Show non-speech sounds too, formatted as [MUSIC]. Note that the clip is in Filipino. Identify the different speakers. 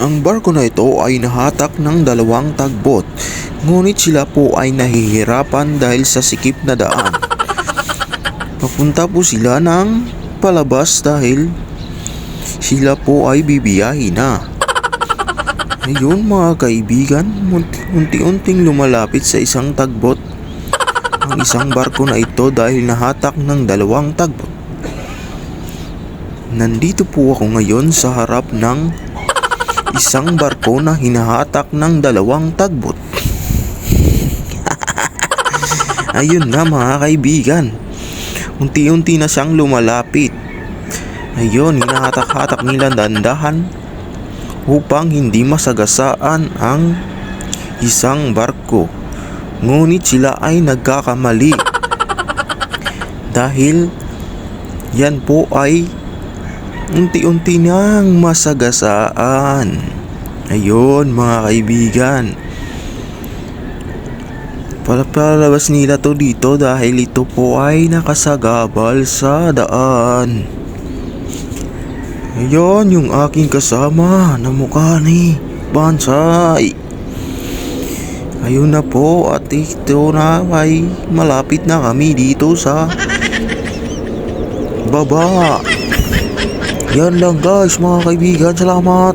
Speaker 1: Ang barko na ito ay nahatak ng dalawang tagbot, ngunit sila po ay nahihirapan dahil sa sikip na daan. Papunta po sila ng palabas dahil sila po ay bibiyahin na. Ayun mga kaibigan, unti- unti-unting lumalapit sa isang tagbot ang isang barko na ito dahil nahatak ng dalawang tagbot. Nandito po ako ngayon sa harap ng isang barko na hinahatak ng dalawang tagbot. [LAUGHS] Ayun na mga kaibigan. Unti-unti na siyang lumalapit. Ayun, hinahatak-hatak nila dandahan upang hindi masagasaan ang isang barko. Ngunit sila ay nagkakamali. Dahil yan po ay unti-unti nang masagasaan. Ayun mga kaibigan. Palapalabas nila to dito dahil ito po ay nakasagabal sa daan. Ayun yung aking kasama na mukha ni Bansay. Ayun na po at ito na ay malapit na kami dito sa baba. Yan lang guys mga kaibigan. Salamat.